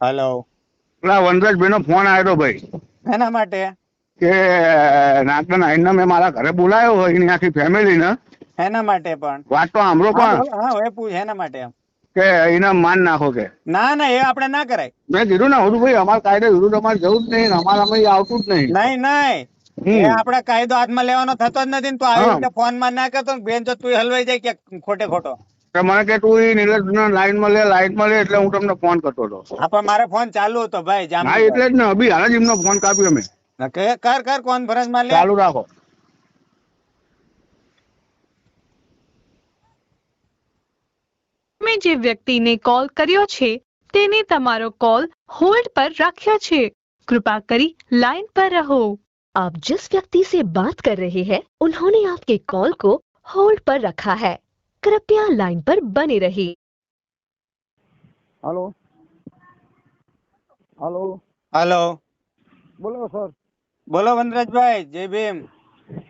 Hello પેલા વનરાજભાઈ નો phone આવ્યો ભાઈ. એના માટે? કે નાગના નાઈન મેં મારા ઘરે બોલાયો હોય એની આખી ફેમિલી ને એના માટે પણ? વાત તો સાંભળો પણ. હા હવે પૂછ એના માટે? એમ કે એને માન નાખો કે. ના ના એ આપણે ના કરાય. મેં કીધું ને હું ભાઈ અમારા કાયદે વિરુદ્ધ અમારે જવું જ નહીં અમારામાં આવતું જ નહીં. નહીં નહીં. આપડે કાયદો હાથમાં લેવાનો થતો જ નથી તો આવી રીતે ફોનમાં ના કરતો બેન તો તું હલવાઈ જાય કે ખોટે ખોટો. મને કે તું ઈ નીરજ લાઈન માં લે લાઈન માં લે એટલે હું તમને ફોન કરતો હતો હા પણ મારે ફોન ચાલુ હતો ભાઈ જામ હા એટલે જ ને અભી હાલ જ એમનો ફોન કાપ્યો મેં કર કર કોન્ફરન્સ માં લે ચાલુ રાખો તમે જે વ્યક્તિને કોલ કર્યો છે તેને તમારો કોલ હોલ્ડ પર રાખ્યો છે कृपा करी लाइन पर रहो आप जिस व्यक्ति से बात कर रहे हैं उन्होंने आपके कॉल को होल्ड पर रखा है कृपया लाइन पर बने रहिए હાલો હાલો હલો બોલો સર બોલો વનરાજભાઈ જય ભીમ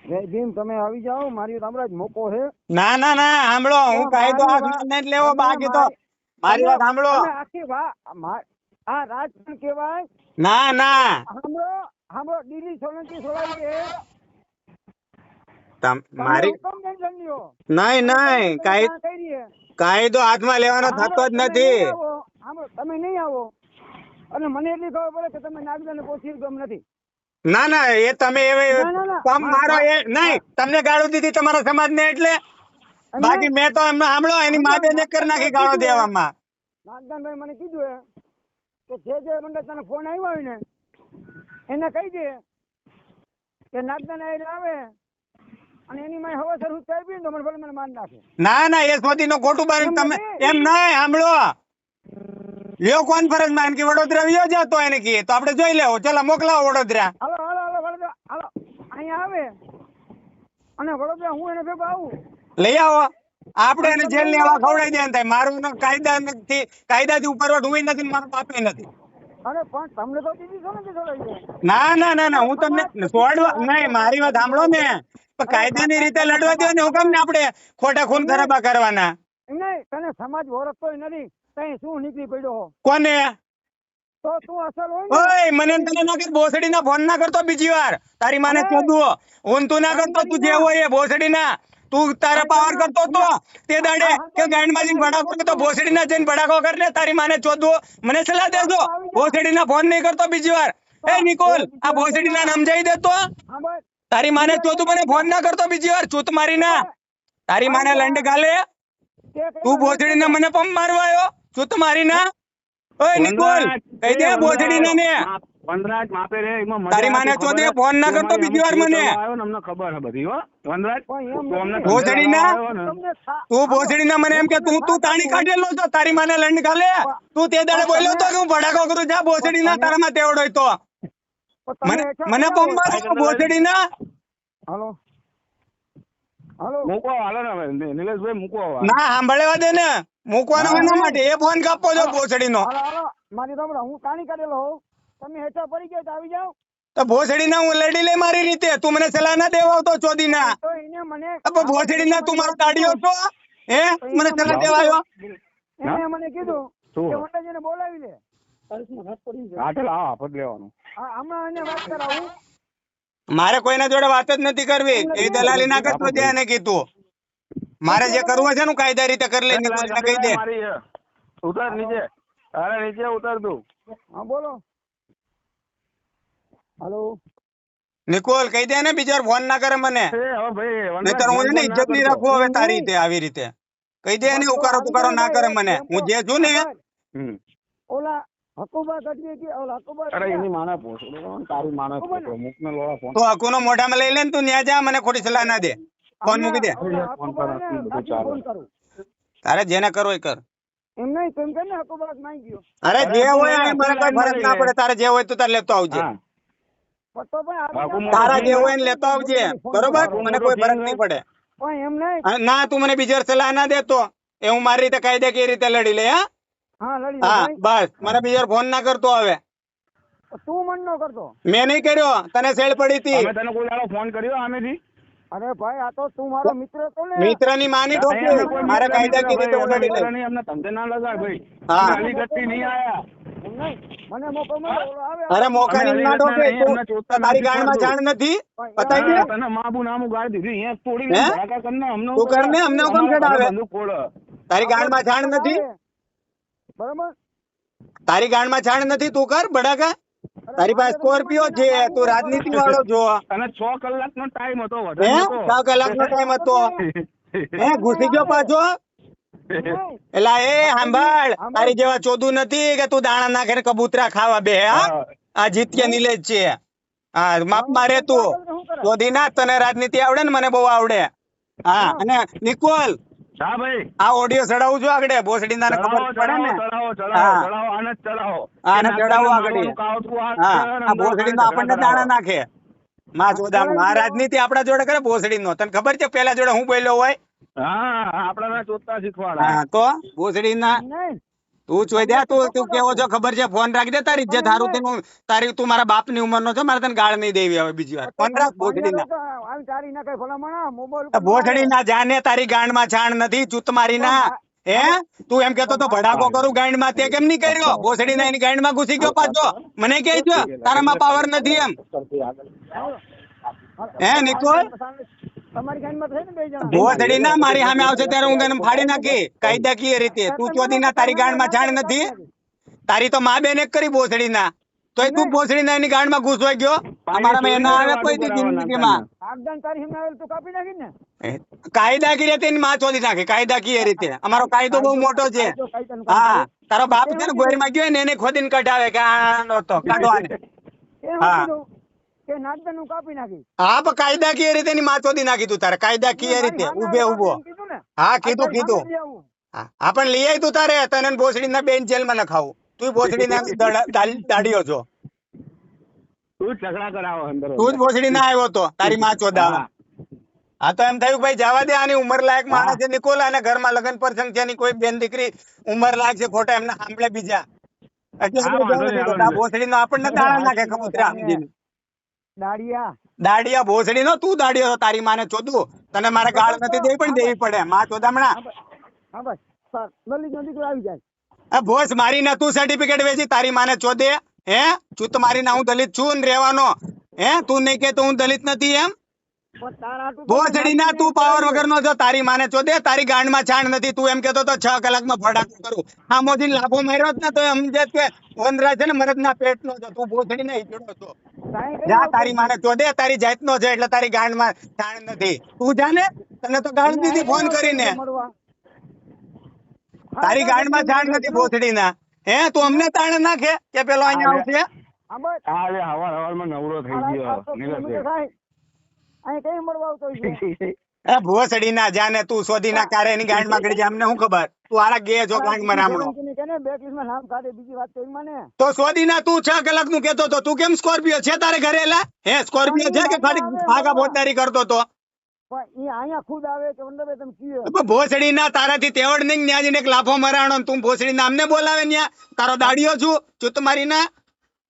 જય ભીમ તમે આવી જાઓ મારી હમણાં જ મોકો છે ના ના ના સાંભળો હું ના, કાયદો મારી હાથમાં વાત- નથી લેવો તમે બાકી તો મારી- મારી વાત સાંભળો તમે આખી વા- મા- આ રાજકારણ કહેવાય ના ના સાંભળો સાંભળો દિલ્હી સોલંકી સોળાવી છે તમ- તમે મારી નહીં નહીં. કાયદો હાથમાં લેવાનો થતો જ નથી. તમે નહીં આવો. અને મને એટલી ખબર પડે કે તમે નાગદાને પહોંચી ગમ નથી. ના ના એ તમે. પમ મારો એ નહીં તમને ગાળો દીધી તમારા સમાજ ને એટલે બાકી મેં તો એમને સાંભળો એની માથે ને કરી નાખી ગાળો દેવામાં. નાગદાનભાઈ મને કીધું એ કે જે જે મંડળ તને ફોન આવ્યો હોય ને એને કહી દે કે નાગદાન આવે. અને એની માં હવા શરૂ થઈ પીને તો મને ભલે મને માર નાખે. ના ના એ સ્વાતી નો ખોટું બારી તમે એમ ના સાંભળો. લ્યો કોન્ફરન્સમાં કે વડોદરા વિયો જતો એને કે તો આપણે જોઈ લેવો. ચાલો મોકલાવો વડોદરા. હાલો હાલો હાલો વડોદરા. હાલો અહીંયા આવે. અને વડોદરા હું એને ભેગો આવું. લઈ આવો. આપણે એને જેલની હવા ખવડાવી દે થાય. મારું કાયદા નથી કાયદાથી ઉપર હું નથી મારું મારો નથી. અરે પણ તમને તો દીધી છો ના ના ના ના હું તમને છોડવા નહીં મારી વાત સાંભળો ને. પણ કાયદાની રીતે લડવા દો ને હુકમ ને આપણે ખોટા ખૂન ખરાબા કરવાના. નહીં તને સમાજ ઓળખતો નથી તઈ શું નીકળી પડ્યો કોને? તો તું અસલ હોય ઓય મને તને ના કર ભોસડી ના ફોન ના કરતો બીજી વાર. તારી માને અરે! હું. તું ના કરતો તું જે હોય એ ભોસડી ના તું તારા પાવર કરતો તો તે દાડે કે ગાંડમાં જઈને ભડાકો તો ભોસડી ના જઈને ભડાકો કર લે તારી માને ચોદવો મને સલાહ દેજો. ભોસડી ના ફોન નહીં કરતો બીજી વાર. એ નિકોલ આ ભોસડી ના નામ જઈ દેતો તારી માને ચોદું મને ફોન ના કરતો બીજી વાર ચૂત મારી ના. તારી માને લંડ ગાલે. તે તું ભોસડી ને મને પંપ મારવા આવ્યો ચૂત મારી ના. ઓય નિકોલ કહી દે ભોસડી ને. ને વનરાજ માપે રે એમાં તારી માને તો દે ફોન ના કરતો બીજી વાર મને. અમને ખબર છે બધી હો. વનરાજ તું. ભોસડી ના? તું ભોજડી ના મને એમ કે તું તું તાણી કાઢેલો છો તારી માને લંડ ગાલે. તું તે દાડે બોલ્યો તો કે હું ભડાકો કરું જા ભોસડી ના તારામાં તેવડો તો. મને હેઠળ પંપ. ભોસડી ના. હાલો. હાલો. મૂકો હાલો ને નિલેશભાઈ મૂકો ના સાંભળવા દે ને. મૂકવાનો એના માટે. એ ફોન કાપવો છો ભોસડી નો હાલો હાલો. મારી તમને હું કાણી કાઢેલો તમે હેઠળ પડી ગયા તો આવી જાવ તો ભોસડી ના હું લડી લે મારી રીતે. તું મને સલાહ ના દેવા તો ચોદી ના મને ભોસડી ના તું મારો તાડીઓ છો? હે? મને સલાહ દેવા આવ્યો? એને મને કીધું? કે બોલાવી લે મારે કોઈના જોડે વાત જ નથી કરવી. એ દલાલી ના કરતો એને કીધું. મારે જે કરવું છે ને હું કાયદા રીતે કરી નિકોલને કહી દે. ઉતાર નીચે. અરે નીચે ઉતાર તું હા બોલો. હેલો. નિકોલ કહી દે ને બીજા ફોન ના કરે મને. એ હવે ભાઈ વનરાજ નહીતર હું એને ને ઇજ્જત નહીં. રાખું હવે તારી રીતે આવી રીતે. કહી દે ને ઉકારો તુકારો ના કરે મને. હું જે છું ને હમ. ઓલા હકુબા ગઢવી કે ઓલા હકુબા અરે એની માને પૂછો. તારી માને પૂછો. મૂકને લોડા ફોન તો હકુનો મોઢામાં લઈ લે ને તું ન્યા જા મને ખોટી સલાહ ના દે. ફોન મૂકી દે. ફોન હકુબાને બધું ચાલે. તારે જેને કરવો એ કર. એમ નહીં તેમ કરીને હકુબા માંગી ગયો. અરે જે હોય એ મને કોઈ ફરક ના પડે. તારે જે હોય તું તારે લેતો આવજે. તારા જે હોય ને લેતો આવજે. બરોબર? મને કોઈ ફરક નહીં પડે. પણ એમ નહીં. ના તું મને બીજી સલાહ ના દેતો એ હું મારી રીતે કાયદાકીય રીતે લડી લે હા? હા. બસ. મને બીજો ફોન ના કરતો હવે તું મન નો કરતો. મેં નહીં કર્યો. તને સેલ પડી હતી. અમે તને કોઈ દાડો ફોન કર્યો આમેથી? અરે ભાઈ આ તો તું મારો મિત્ર હતો ને. મિત્રની માની ઠોકી મારે કાયદાકીય રીતે ઉડાડી લઈ અમને ધંધે ના લગાડ ભાઈ. હા. ખાલી ગટ્ટી નહીં આયા. મને મોકો મળ્યો ઓલો આવે. અરે મોકા ની ના ઠોકે. તું તારી નથી ગાંડમાં જાણ નથી? પતાઈ દે. તને માબુ નામું ગાળી દીધું. અહીંયા તોડી ને ભાગા કરને અમને તું કરને અમને અમારા ચડાવે. તારી બંદૂકમાં તારી ગાંડમાં જાણ નથી? બરાબર? તારી ગાંડમાં જાણ નથી તું કર બડાકા. તારી પાસે સ્કોર્પિયો છે તું રાજનીતિ વાળો જો અને છ કલાકનો ટાઈમ હતો હે? વધારે નહોતો. છ ટાઈમ હતો. હે ઘૂસી ગયો પાછો? એલા એ સાંભળ તારી જેવા ચોદું નથી કે તું દાણા નાખીને કબૂતરા ખાવા બે હા? હા. આ જીત્ય નિલેજ છે. હા માપ મારે તું. ચોધી ના તને રાજનીતિ આવડે ને મને બહુ આવડે. હા. અને નિકોલ હા ભાઈ? આ ઓડિયો ચડાવું છું આગળ ભોસડી ના ખબર પડે ને? ચડાવો, ચડાવો, ચડાવો, આને ચડાવો. આને ચડાવો આગળ. આ ઝઘડા આપણને. દાણા નાખે. માં ચોદામાં આ રાજનીતિ આપડા જોડે કરે ભોસડી નો તને ખબર છે પેલા જોડે હું બોલ્યો હોય? હા ના ચોથા શીખવાડા. હા તો ભોસડી ના તું જોઈ દે, તું તું કેવો છો? ખબર છે? ફોન રાખી દે, તારી ઇજ્જત હારું તેનું તારી તું મારા બાપની ઉંમર નો છો, મારે તને ગાળ નહીં દેવી હવે બીજી વાર. ફોન રાખ ભોસડી ના. આવી ના જાને, તારી ગાંડમાં છાણ નથી, ચૂત મારી ના. હે? તું એમ કેતો તો ભડાકો કરું ગાંડમાં તે કેમ નહીં કર્યો? ભોસડી ના એની ગાંડમાં ઘૂસી ગયો પાછો. મને કહે છે તારામાં પાવર નથી એમ. હે, નિકોલ? તમારી ગાડીમાં છે ને બે જણા. ભોસડી ના મારી સામે આવશે ત્યારે હું તને ફાડી નાખી. કાયદાકીય રીતે. તું ચોદી ના તારી ગાંડમાં નથી. તારી તો મા બેન એક કરી ભોસડી ના તો તું ભોસડી ના એની ગાંડમાં ઘૂસવાઈ ગયો. અમારામાં એના આવે કોઈ દી જિંદગીમાં. આગદાન તારી સામે આવેલ તું કાપી નાખી ને? કાયદાકીય રીતે એની માં ચોદી નાખે. કાયદાકીય રીતે. અમારો કાયદો બહુ મોટો છે. હા તારો બાપ છે ને ગોરી માં ગયો ને એને ખોદીને કઢાવે કે આ નતો કાઢો આને. હું નાગદાન હું કાપી નાખી. હા પણ કાયદાકીય રીતે ની માં ચોદી નાખી તું તારે? કાયદાકીય રીતે? ઉભે ઊભો હા કીધું કીધું. હા પણ લઈ આવી તું તારે. તને ભોસડી ના બેન જેલમાં નખાવું. તું ભોસડી ના દાડીઓ છો તું જ ઝઘડા કરાવો અંદર તું જ ભોસડી ના આવ્યો તો તારી માં ચોદાવા હા તો એમ થયું ભાઈ જવા દે આની ઉંમર લાયક માણસ છે નિકોલ અને ઘરમાં લગ્ન પ્રસંગ છે ની કોઈ બેન દીકરી ઉંમર લાયક છે ખોટા એમને સાંભળે બીજા. ભોસડી નો આપણને દાણા નાખે કબૂતરા સમજીને દાડિયા. દાડિયા ભોસડી નો? તું દાડિયો છો તારી માને ચોદું. તને મારે ગાળ નથી દેવી પણ દેવી પડે. માં ચોદામણા હા બસ. સર લલિત નો આવી જાય? ભોસ મારી ના તું સર્ટિફિકેટ વેચી તારી માને ચોદે. હે? ચૂત મારી ના હું દલિત છું ને રહેવાનો. હે? તું નહીં કે તો હું દલિત નથી એમ? ભોસડી ના તું પાવર વગર નો જો તારી માને ચોદે. તારી ગાંડમાં છાણ નથી તું એમ કેતો તો છ કલાકમાં ફડાકો કરું. હા મોદી લાભો માર્યો જ ને તો એમ કે વનરા છે ને મરદ ના પેટ નો છો તું ભોસડી ના ઈચડો છો. જા તારી માને ચોદે તારી જાત નો છે એટલે તારી ગાંડમાં છાણ નથી. તું જાને તને તો ગાંડ દીધી ફોન કરીને. તારી ગાંડમાં છાણ નથી ભોસડી ના હે તું અમને તાણ નાખે કે પેલો અહીંયા આવશે? હા હવાર હવારમાં નવરો થઈ ગયો. નીરજભાઈ. અહીં કઈ મળવા આવતો છે? એ ભોસડી ના જાને તું શોધી ના કારે એની ગાંડમાં ગડી જાય અમને શું ખબર? તું આરા ગે માં ને બીજી વાત કરી મને. તો શોધી ના તું છ કલાકનું કેતો તો તું કેમ સ્કોર્પિયો છે તારે ઘરે? એલા હે સ્કોર્પિયો છે કે ખાલી બોટદારી કરતો તો? ભોસડી ના તારાથી તેવડ નહીં ન્યા જઈને લાફો મરાણો તું ભોસડી ના અમને બોલાવે ન્યા. તારો દાડીઓ છું ચૂત મારી ના.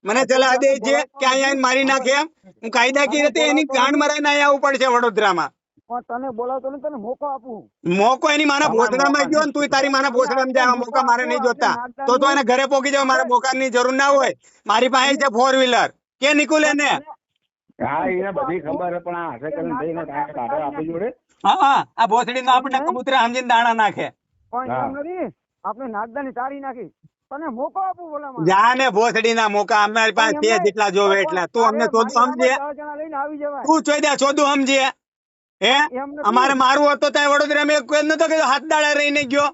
મને ચલા દે છે કે અહીંયા મારી નાખે હું કાયદાકીય રીતે એની ગાંડ મરાઈને અહીંયા આવવું પડશે વડોદરામાં. પણ તને બોલાવતો ને તને મોકો આપું મોકો એની માના ભોસડામાં ગયો ને તું તારી માના ભોસડામાં જાય મોકા મારે નહીં જોતા. તો તો એને ઘરે પોકી જાવ મારે મોકાની જરૂર ના હોય. મારી પાસે છે ફોર વ્હીલર કે નિકુલ એને? હા એને બધી ખબર પણ આ હાથે કરીને જઈને કાંઈ કાઢે આપણી જોડે? હા હા આ ભોસડી નો આપણને કબૂતરા સમજીને દાણા નાખે. પણ. આપણે નાગદાની તારી નાખી. તને મોકો આપું બોલામાં જા ને ભોસડી ના મોકા અમારી પાસે છે જેટલા જોવે એટલા. તું અમને ચોદું સમજે. દસ જણા લઈને આવી જવાય. તું ચોદ્યા ચોદું સમજે. હે? અમારે મારવું હતું ત્યાં વડોદરા મેં કોઈ નતો કીધું હાથ દાડા રહીને ગયો.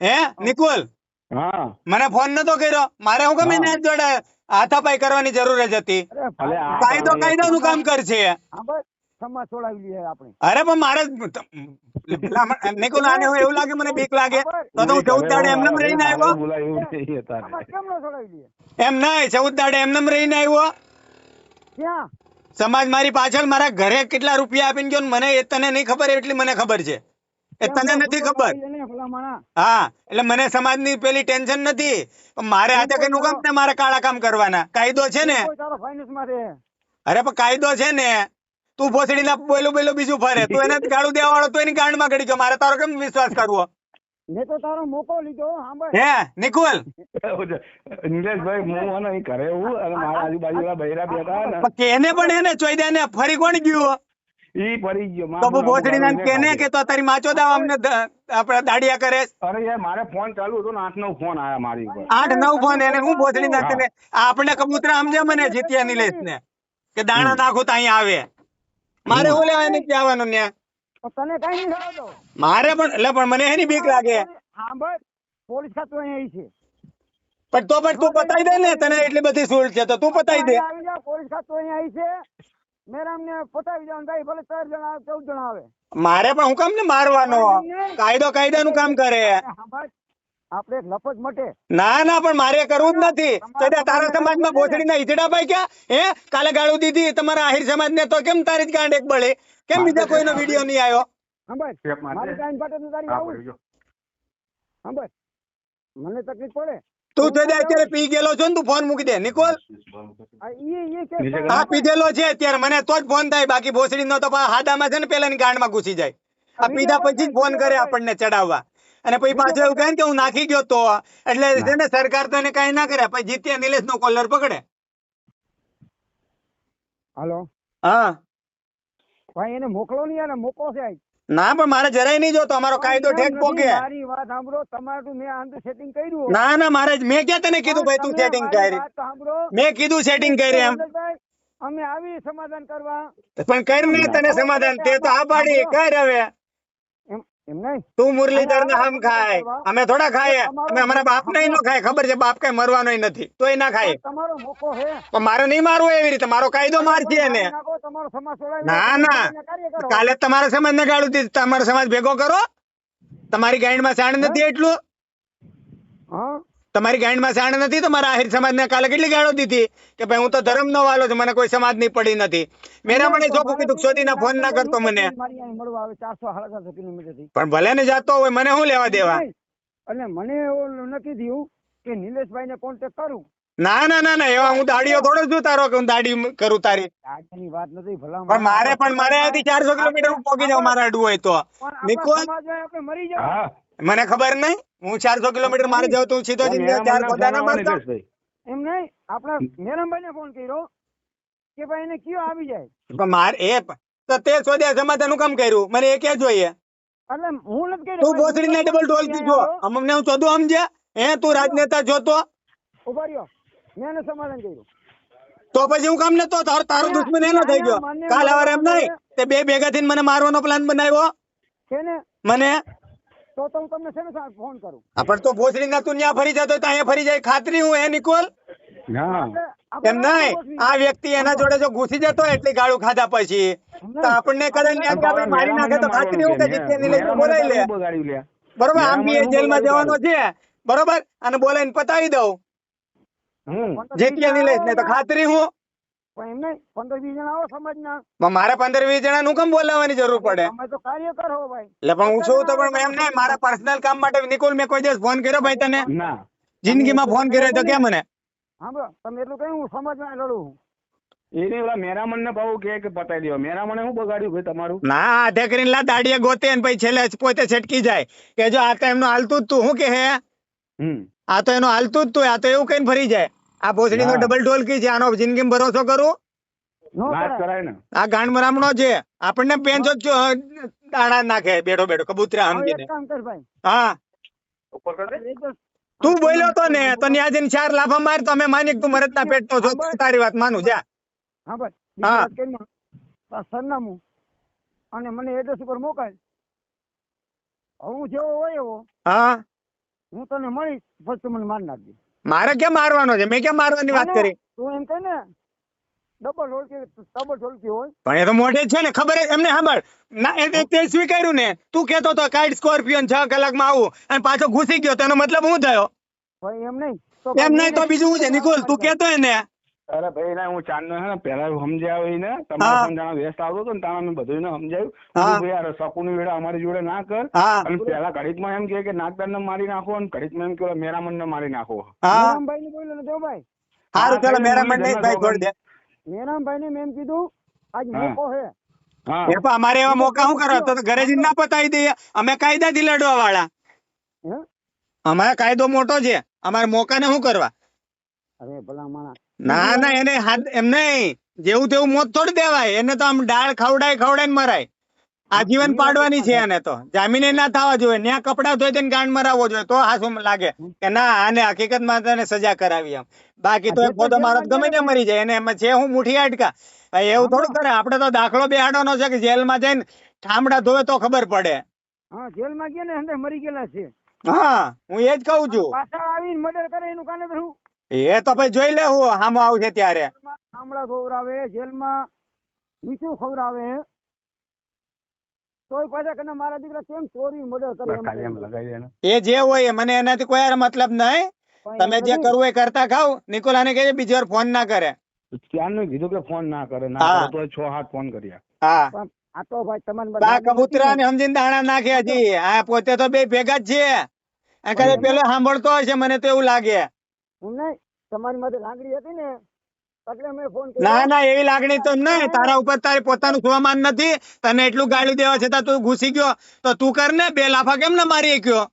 હે નિકુલ? મને ફોન નતો કર્યો. મારે હું ગમે ને જોડે હાથાપાઈ કરવાની જરૂર જ હતી? કાયદો કાયદો નું કામ કરશે હા બસ સમાજ છોડાવી લઈએ આપણે. અરે પણ મારે પેલા નિકુલ આને હું એવું લાગે મને બીક લાગે. તો તો હું ચૌદ દાડે એમને રહીને આવ્યો. એમ ના ચૌદ દાડે એમને રહીને આવ્યો. ક્યાં? સમાજ મારી પાછળ મારા ઘરે કેટલા રૂપિયા આપીને ગયો મને એ તને નહીં ખબર એટલી મને ખબર છે. એ તને નથી ખબર. હા એટલે મને સમાજની પેલી ટેન્શન નથી. પણ મારે આજે કઈ નું કામ ને મારે કાળા કામ કરવાના. કાયદો છે ને? માં અરે પણ કાયદો છે ને? તું ભોસડીના બોલું બોલું બીજું ફરે. તું એને ગાળું દેવા વાળો તો એની ગાંડમાં ગડી ગયો. મારે તારો કેમ વિશ્વાસ કરવો? મેં તો તારો મોકો લીધો સાંભળ. હે નિકુલ? નિલેશભાઈ હું અને અહીં ઘરે હું અને મારા આજુબાજુ બૈરા બેઠા ને. કેને પણ એને ચોઈદા ને ફરી કોણ ગયું ઈ ફરી ગયો તો ભોસડી હું કેને કે તો તારી માચો દાવ અમને આપડે દાડિયા કરે અરે યાર મારે ફોન ચાલુ હતો ને આઠ નવ ફોન આયા મારી ઉપર. આઠ નવ ફોન એને હું ભોસડી ના તને આપણે કબૂતરા સમજે મને જીત્યા નિલેશ ને કે દાણા નાખો તો અહીં આવે. મારે હું લેવા એને જવાનું ને પણ તને કઈ નહીં થવા દો મારે પણ એટલે પણ મને એની બીક લાગે. સાંભળ પોલીસ ખાતું અહીંયા છે. પણ તો પણ તું પતાઈ દે ને તને એટલી બધી સૂળ છે તો તું પતાઈ દે. આવી જાઓ પોલીસ ખાતું અહીંયા છે. મેરામ ને પતાવી દેવાનું ભાઈ ભલે ચાર જણા આવે ચૌદ જણા આવે. મારે પણ હું કામ ને મારવાનો? કાયદો કાયદાનું કામ કરે. આપણે લપજ મટે. ના ના પણ મારે કરવું જ નથી. તો તારા સમાજમાં ભોસડીના ઈજડા ભાઈ ક્યાં? હે? કાલે ગાળું દીધી તમારા આહિર સમાજને તો કેમ તારી જ ગાંડ એક બળે? કેમ બીજા કોઈનો વીડિયો નહીં આવ્યો? સાંભળ. એક માટે. ફાટે તો તારી હા, આવું? સાંભળ. મને તકલીફ પડે. તું તો અત્યારે પી ગયેલો છો ને તું ફોન મૂકી દે. નિકોલ? હા પીધેલો છે અત્યારે. મને તો જ ફોન થાય. બાકી ભોસડી નો તો હાડામાં છે ને પેલા ની ગાંડમાં ઘૂસી જાય. આ પીધા પછી જ ફોન કરે આપણને ચડાવવા. અને પછી પાછો એવું કહે ને કે હું નાખી ગયો તો. એટલે છે ને સરકાર તો એને કઈ ના કરે. પછી જીત્યા નિલેશ નો કોલર પકડે. હાલો. હા. ભાઈ એને મોકલો નહીં યાર મોકો છે ના પણ મારે જરાય નહીં જોતો અમારો કાયદો ઠેક પોકે મારી વાત સાંભળો તમારું મેં આંતર સેટિંગ કર્યું ના ના મારે મેં ક્યાં તને કીધું ભાઈ તું સેટિંગ કરી. મેં કીધું સેટિંગ કરી એમ. અમે આવી સમાધાન કરવા. પણ કર ને તને સમાધાન. તે તો આ પાડી કર હવે. તું મુરલીધર ને હમ ખાય? અમે થોડા ખાય અમે અમારા બાપ ને ન ખાય. ખબર છે બાપ કઈ મરવાનો નથી. તોય ના ખાય તમારો મોકો છે પણ મારે નહીં મારવું એવી રીતે. મારો કાયદો મારશે એને. ના ના. કાલે તમારા સમાજ ને ગાળું દીધું તમારો સમાજ ભેગો કરો. તમારી ગાઈડમાં સાણ નથી એટલું. હા. તમારી ગાંડમાં સાણ નથી તમારા આહિર સમાજને કાલે કેટલી ગાળો દીધી કે ભાઈ હું તો ધર્મનો વાલો છું મને કોઈ સમાજની પડી નથી મેરા મને ચોખ્ખું કીધું શોધી ના ફોન ના કરતો મને પણ ભલે ને જાતો હોય મને શું લેવા દેવા એટલે મને એવું નક્કી થયું કે નિલેશભાઈ ને કોન્ટેક કરું ના ના ના ના એવા હું દાડીઓ થોડો છું તારો કે હું દાડી કરું તારી દાડીની વાત નથી ભલા પણ મારે પણ મારે અહીંથી ચારસો કિલોમીટર પોગી જાઉં મારા અડવું હોય તો નિકોલ આપણે મરી જાવ હા મને ખબર નહીં. હું ચારસો કિલોમીટર મારે જાઉં તું સીધો ચાર ના મારતો નિલેશભાઈ. એમ નહીં આપણા મેરમભાઈ ને ફોન કર્યો કે ભાઈ એને કયો આવી જાય. મારે એ તો તે શોધ્યા સમાધાન કામ કર્યું? મને એ ક્યાં જોઈએ એટલે હું નથી તું ભોસડી ને ડબલ ઢોલકી કીધો. અમને હું ચોદું સમજે હે તું રાજનેતા જોતો ઊભા રહ્યો. મેં એને સમાધાન કર્યું. તો પછી હું કામ નતો? તારો તારો દુશ્મન એનો થઈ ગયો. કાલ સવારે એમ નહીં તે બે ભેગા થઈને મને મારવાનો પ્લાન બનાવ્યો. છે ને મને તો તો હું તમને છે ને ફોન કરું. પણ તો ભોસડી ના તું ન્યા ફરી જતો હોય તો અહીંયા ફરી જાય. ખાતરી હું હે નિકોલ એમ નહીં. આ વ્યક્તિ એના જોડે જો ઘૂસી જતો એટલી ગાળું ખાધા પછી તો આપણને કદાચ ન્યા કે આપણે મારી નાખે તો ખાતરી હું કે જીત્યા નિલેશને બોલાવી લે. બરોબર? આમ બી એ જેલમાં જવાનો છે. બરોબર? અને બોલાવીને પતાવી દઉં. હમ જીત્યા નિલેશ ને તો ખાતરી હું. પણ એમ નહીં પંદર વીસ જણા આવો સમાજના. પણ પંદર વીસ જણા નું કેમ બોલાવવાની જરૂર પડે? અમે તો કાર્યકર હો ભાઈ. એટલે પણ હું છું તો પણ એમ નહીં મારા પર્સનલ કામ માટે નિકુલ મેં કોઈ દિવસ ફોન કર્યો ભાઈ તને? ના. જિંદગીમાં ફોન કર્યો તો કેમ મને? સાંભળો તમે એટલું હું સમાજમાં લડું એને ઓલા મેરામણ ને ભાવ કે કે પતાવી દેવા મેરામણે શું બગાડ્યું ભાઈ તમારું? ના આધે કરીને લા દાડીએ ગોતે ને પછી છેલ્લે પોતે છટકી જાય. કે જો આ તો એમનું હાલતું જ તું શું કે હે? હમ. આ તો એનું હાલતું જ તું આ તો એવું કઈ ફરી જાય. આ ભોસડી નો. ડબલ ઢોલકી છે આનો જિંદગી ભરોસો કરું? નો ને. આ ગાંડ મરામણો છે આપણને પેન જો દાણા નાખે બેઠો બેઠો કબૂતરા સમજીને. એક કામ કર ભાઈ. હા. ઉપર કર દે. એક તો- બોલ્યો તો ને તો ન્યા જઈને ચાર લાફા માર તો અમે માની કે તું મરદના પેટનો છો તારી વાત માનું જા. હા સરનામું. અને મને એડ્રેસ ઉપર મોકલ. હું જેવો હોય એવો હા. હું તને મળીશ પછી તું મને માર નાખજે. મારે કેમ મારવાનો છે? મેં કેમ મારવાની વાત કરી? તું એમ કહે ને ડબલ ઓળખી ડબલ ઓળખી હોય. પણ એ તો મોઢે છે ને ખબર એમને સાંભળ. ના એ- તે સ્વીકાર્યું ને. તું કેતો તો કાઈટ સ્કોર્પિયન છ કલાકમાં આવું અને પાછો ઘૂસી ગયો. તેનો મતલબ શું થયો? ભાઈ એમ નહીં. એમ નહીં તો બીજું શું છે? નિકોલ તું કેતો હે ને અરે ભાઈ ના હું ચાંદ હે ને પેલા સમજાવ ને. તમારે પણ સમજાણા વ્યસ્ત આવતો હતો ને તારા મેં બધું એને સમજાવ્યું ભાઈ યાર શકુની વેળા અમારી જોડે ના કર. અને પેલા ઘડીકમાં એમ કે નાગદાન ને મારી નાખો અને ઘડીકમાં એમ કે મેરામણ ને મારી નાખો. હા. ને બોલ્યો ને દેવભાઈ સારું ચાલો હા, ને ભાઈ, છોડી દે. મેરામભાઈ ને મેં એમ કીધું આજ મોકો હે હા. એ પણ અમારે એવા મોકા શું કરો તો ઘરે જઈને ના પતાવી દઈએ. અમે કાયદાથી લડવા વાળા હે? અમારો કાયદો મોટો છે. અમારે મોકા ને શું કરવા? અરે ભલા માણા ના ના એને હાથ એમ નહીં. જેવું તેવું મોત થોડી દેવાય. એને તો આમ ડાળ ખવડાય ખવડાય મરાય. આજીવન પાડવાની છે એને તો. જામીને ના થવા જોઈએ. ન્યા કપડા ધોઈ તેને ગાંડ મરાવવો જોઈએ. તો હાસું લાગે કે ના આને હકીકતમાં તને સજા કરાવી એમ. બાકી તો ખોદો મારો ગમે તે મરી જાય. એને એમાં છે હું મુઠી આટકા એવું થોડું કરે. આપણે તો દાખલો બેહાડવાનો છે કે જેલમાં જઈને ઠામડા ધોવે તો ખબર પડે. હા જેલમાં ગયા ને અંદર મરી ગયેલા છે. હા હું એ જ કહું છું. પાછા આવીને મર્ડર કરે એનું કાને શું એ તો ભાઈ જોઈ લે હું હામો આવશે ત્યારે. ગામડા ખવડાવે જેલમાં મીઠું ખવડાવે. તોય પાછા કને મારા દીકરા કેમ ચોરી મર્ડર કરે એમ ખાલી એમ કહે. લગાવી દે ને એ જે હોય મને એનાથી કોઈ મતલબ નહીં. તમે જે કરવું એ કરતા ખાવ નિકોલાને કહેજે બીજી વાર ફોન ના કરે. ત્યારનું કીધું કે ફોન ના કરે? ના તો છ હાથ ફોન કર્યા. હા. આ તો ભાઈ તમારી બા કબૂતરા ને સમજીને દાણા નાખે હજી. આ પોતે તો બે ભેગા જ છે. આ પેલો સાંભળતો હશે મને તો એવું લાગે. હું નહીં. તમારી માથે લાગણી હતી ને એટલે મેં ફોન ના ના એવી લાગણી તો નહીં. તારા ઉપર તારે પોતાનું સ્વમાન નથી. તને એટલું ગાળી દેવા છતાં તું ઘૂસી ગયો. તો તું કર ને બે લાફા કેમ ના મારી ગયો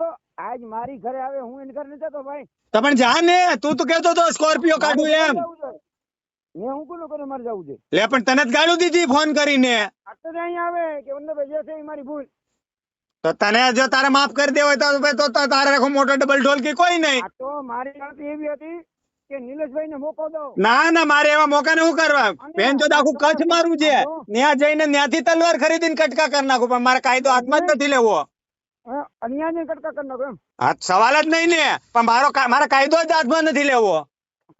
તો આજ મારી ઘરે આવે હું એને ઘરે જતો ભાઈ. તો પણ જા ને તું તો કેતો તો સ્કોર્પિયો કાઢું એમ. છે. મેં હું કોનું કર્યું મારે જવું છે? લે પણ તને જ ગાળું દીધી ફોન કરીને. આ તો અહીંયા આવે કે વલ્લભભાઈ જે છે એ મારી ભૂલ. તો તને જો તારે માફ કરી દેવો હોય તો તો તો તારે રાખો મોટો ડબલ ઢોલ કે કોઈ નહીં. તો મારી વાત એવી હતી કે નીલેશભાઈ ને મોકો દો. ના ના મારે એવા મોકા ને શું કરવા? બેન જો આખું કચ્છ મારું છે. ત્યાં જઈને ત્યાંથી તલવાર ખરીદીને કટકા કરી નાખું પણ મારે કાયદો હાથમાં જ નથી લેવો. અહીંયા ને કટકા કરી નાખો એમ. હા સવાલ જ નહીં ને પણ મારો મારા મારે કાયદો જ હાથમાં નથી લેવો.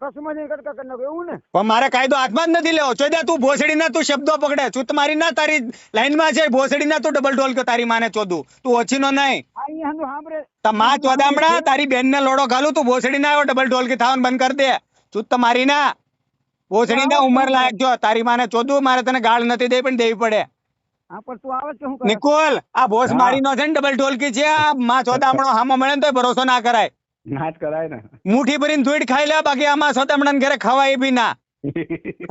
કસમાં જઈને કટકા કરી નાખો એવું ને? પણ મારે કાયદો હાથમાં જ નથી લેવો. ચોદ્યા તું ભોસડી ના તું શબ્દો પકડે. ચૂત મારી ના તારી લાઈનમાં છે ભોસડી ના તું ડબલ ઢોલ કે તારી માને ચોદું. તું ઓછી નો નહીં. આ અહીંયા નું સાંભળે. તો માં ચોદામડા તારી બેન ને લોડો ઘાલું તું ભોસડી ના આવ્યો ડબલ ઢોલ કે થવાનું બંધ કરી દે. ચૂત મારી ના. ભોસડી ના ઉંમર લાયક જો તારી માને ચોદું મારે તને ગાળ નથી દે પણ દેવી પડે. તું આવે છે નિકોલ આ ભોસ મારી નો છે ને ડબલ ઢોલકી છે આ માં ચોદામણો હામો મળે ને તો ભરોસો ના કરાય. ના જ કરાય ને. મુઠ્ઠી ભરીને ધોઈડ ખાઈ લે બાકી આમાં સતામણા ઘરે ખવાય બી ના.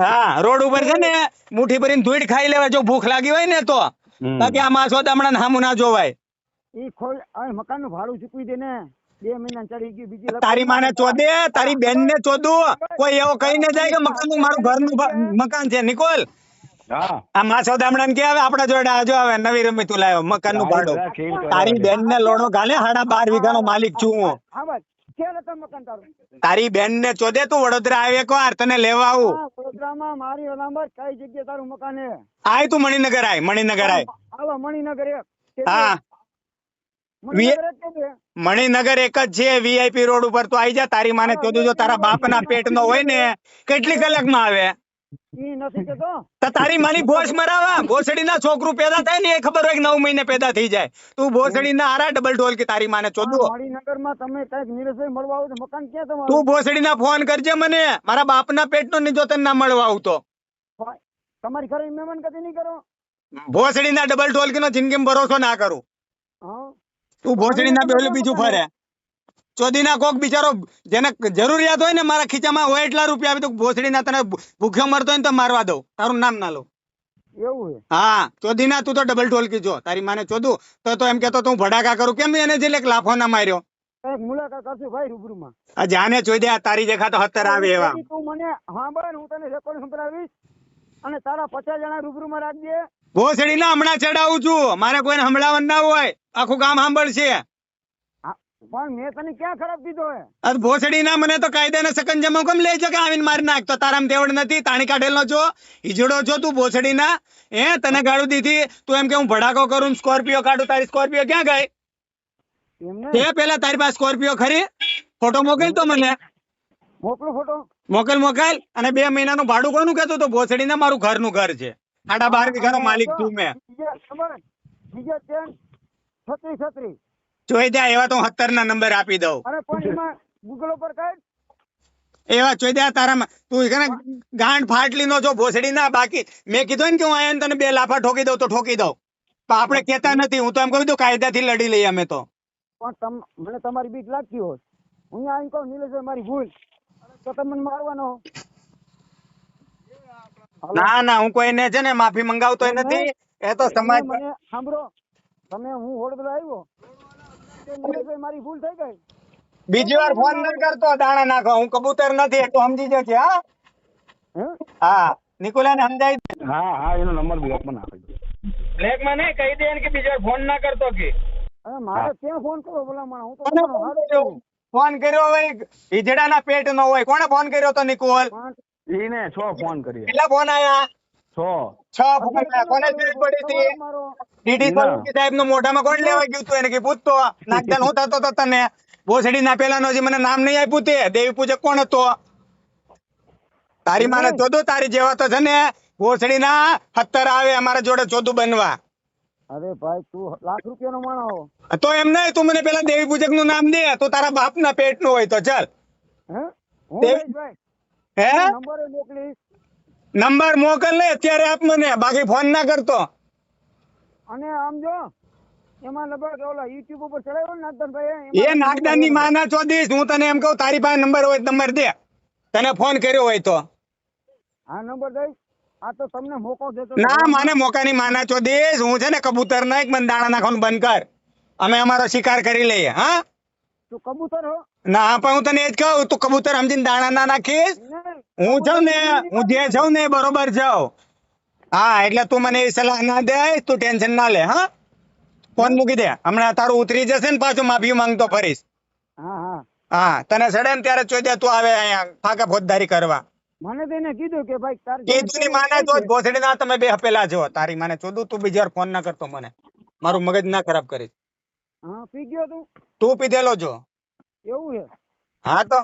હા રોડ ઉપર છે ને મુઠ્ઠી ભરીને ધોઈડ ખાઈ લેવાય જો ભૂખ લાગી હોય ને તો. બાકી આમાં ચોદામણા હામું ના જોવાય. ઈ ખોલ આ મકાનનું ભાડું ચૂકવી દે ને. બે મહિના ચડી ગયું બીજી તારી માને ચોદે તારી બેન ને ચોદું. કોઈ એવો કહી ને જાય કે મકાનનું મારું ઘરનું નું મકાન છે. નિકોલ આ માં દામણા કે આવે? આપણા જોડે આજો આવે નવી રમી તું લાવ્યો મકાનનું ભાડું. તારી બેન ને લોણો ગાલે હાડા બાર વીઘાનો માલિક છું હું. તારું? તારી બેન ને ચોદે તું વડોદરા આવે એક વાર તને લેવા આવું. વડોદરામાં મારી ઓલામાં કઈ જગ્યાએ તારું મકાન હે? આય તું મણિનગર આય મણિનગર આય. આવો મણિનગર એક. હા. મણિનગર એક જ છે વીઆઈપી રોડ ઉપર તો આઈ જા તારી માને ચોદું જો તારા બાપ ના પેટ નો હોય ને કેટલી આવે? નથી કેતો તો તારી માની ભોસ મરાવા? ભોસડી ના છોકરું પેદા થાય ને એ ખબર હોય કે નવ મહિને પેદા થઈ જાય. તું ભોસડી ના આરા ડબલ ઢોલ કે તારી માને ચોદવો મણિનગરમાં તમે કંઈક નીરજભાઈ મળવા આવો તો મકાન ક્યાં તમારું? તું ભોસડી ના ફોન કરજે મને. મારા બાપ ના પેટ નો નિજો તને ના મળવા આવતો. તમારી ઘરે મહેમાન કદી નહીં કરો? ભોસડી ના ડબલ ઢોલ કે નો જિંદગી ભરોસો ના કરું. તું ભોસડી ના બેલું બીજું ફરે. ચોદી ના કોક બિચારો જેને જરૂરિયાત હોય ને મારા ખીચામાં હોય એટલા રૂપિયા આપી તો ભોસડી ના તને ભૂખ્યો મરતો હોય ને તો મારવા દઉં. તારું નામ ના લો. એવું હા ચોદી ના તું તો ડબલ ઢોલકી જો. તારી માને ચોદું. તો તો એમ કેતો તું ભડાકા કરું. કેમ એને જે લેક લાફો ના માર્યો? મુલાકાત કરશું ભાઈ રૂબરૂમાં. આ જાને જોઈ દે આ તારી દેખા તો હતર આવે એવા. તું મને હા બરાબર હું તને રેકોર્ડ સંભળાવીશ અને તારા પચાસ જણા રૂબરૂમાં રાખજે. ભોસડી ના હમણાં ચડાવું છું. મારે કોઈને હમણાં ના હોય. આખું ગામ સાંભળશે. પણ મેં તને ક્યાં ખરાબ કીધો હે? આ ભોસડી ના મને તો કાયદાના સકંજામાં કેમ લે છે આવીને મારી નાખ. તો તારામાં તેવડ નથી. તાણી કાઢેલો છો હિજડો છો તું ભોસડી ના. હે તને ગાળું દીધી. તું એમ કે હું ભડાકો કરું સ્કોર્પિયો કાઢું. તારી સ્કોર્પિયો ક્યાં ગઈ? તે પેલા તારી પાસે સ્કોર્પિયો ખરી? ફોટો મોકલ તો મને. મોકલો ફોટો. મોકલ મોકલ. અને બે મહિનાનું ભાડું કોનું કેતો તો ભોસડી ના મારું ઘરનું ઘર છે. આડા બાર વીઘાનો માલિક તું મેં. બીજા ત્રણ છત્રી છત્રી. જોઈ દે એવા તો હું સત્તર ના નંબર આપી દઉં. અરે પણ એમાં ગૂગલ ઉપર કાઢ એવા જોઈ દે તારા તું છે ને ગાંઠ ફાટલી નો જો ભોસડી ના બાકી મેં કીધું ને કે હું આયા તને બે લાફા ઠોકી દઉં તો ઠોકી દઉં. પણ આપણે કહેતા નથી હું તો એમ કહું દઉં કાયદાથી લડી લઈએ અમે તો. પણ મને તમારી બીક લાગતી હોત હું અહીં કહું નીલેશ મારી ભૂલ. તો તમે મને મારવાનો. ના ના હું કોઈને છે ને માફી મંગાવતો નથી. એ તો સમાજ મને સાંભળો. તમે હું હોડબલા આવ્યો. મારી ભૂલ થઈ ગઈ. બીજી વાર ફોન ન કરતો દાણા નાખો. હું કબૂતર નથી એટલું સમજી જજે હા? હા? નિકુલાને સમજાવી દે. હા હા એનો નંબર બ્લોકમાં નાખી દે બ્લેકમાં નહીં કહી દે કે બીજી વાર ફોન ના કરતો કે. અરે મારે ક્યાં ફોન કરો બોલા માણસ હું તો ફોન કર્યો? જોઉં. ફોન કર્યો હોય ઈજડાના પેટ નો હોય. કોને ફોન કર્યો તો નિકોલ? એને છ ફોન કર્યો. કેટલા ફોન આયા? છ. આયા કોને જરૂર પડી હતી? ડીડી ના. સાહેબ નો મોઢામાં કોણ લેવા ગયું તું? એને કે પૂછતો? નાગદાન હું થતો તો તને. ભોસડી ના પેલાનો જે મને નામ નહીં આપ્યું તે દેવી પૂજક કોણ હતો? તારી માને જોદો તારી જેવા તો છે ને ભોસડી ના હત્તર આવે અમારા જોડે જોદું બનવા. અરે ભાઈ તું લાખ રૂપિયાનો માણો તો એમ નહીં તું મને પેલા દેવી પૂજકનું નામ દે તો તારા બાપ ના પેટનું હોય તો ચાલ. હે? હું દેવ- લઈશ ભાઈ હે? નંબર મોકલીશ. નંબર મોકલ ને અત્યારે આપ મને. બાકી ફોન ના કરતો. અને આમ જો એમાં લગભગ ઓલા YouTube ઉપર ચડાવ્યો ને નાગદાનભાઈ એ નાગદાનની માના ચોદીશ હું તને એમ કહું તારી પાસે નંબર હોય નંબર દે. તને ફોન કર્યો હોય તો. હા નંબર દઈશ. આ તો તમને મોકો દેતો ના મને મોકાની માના ચોદીશ હું છે ને કબૂતર ના એક મને દાણા નાખવાનું બંધ કર. અમે અમારો શિકાર કરી લઈએ હા? તું કબૂતર હો. ના પણ હું તને એ જ કહું તું કબૂતર સમજીને દાણા ના નાખીશ. હું છું ને હું જે છું ને બરોબર છું હા એટલે તું મને એ સલાહ ના દે તું ટેન્શન ના લે હા? ફોન મૂકી દે. હમણાં તારું ઉતરી જશે ને પાછું માફી માંગતો ફરીશ. હા તને સડે ને ત્યારે ચોદ્યા તું આવે અહીંયા ફાકા ફોજદારી કરવા. મને તેને કીધું કે ભાઈ તાર કીધું ની માને તો ભોસડી ના તમે બે હપેલા છો. તારી માને ચોદું તું બીજી વાર ફોન ના કરતો મને. મારું મગજ ના ખરાબ કરીશ હા પી ગયો તું. તું પીધેલો છો? એવું છે? હા તો.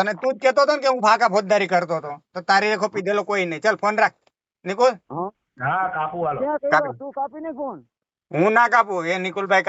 અને તું જ કેતો હતો ને કે હું ફાકા ફોજદારી કરતો હતો. તો તારી રેખો પીધેલો કોઈ નહીં. ચાલ ફોન રાખ. નિકુલ? હા હા કાપુ હાલો. તું કાપી. કર્યો ફોન? હું ના કાપું. એ નિકુલભાઈ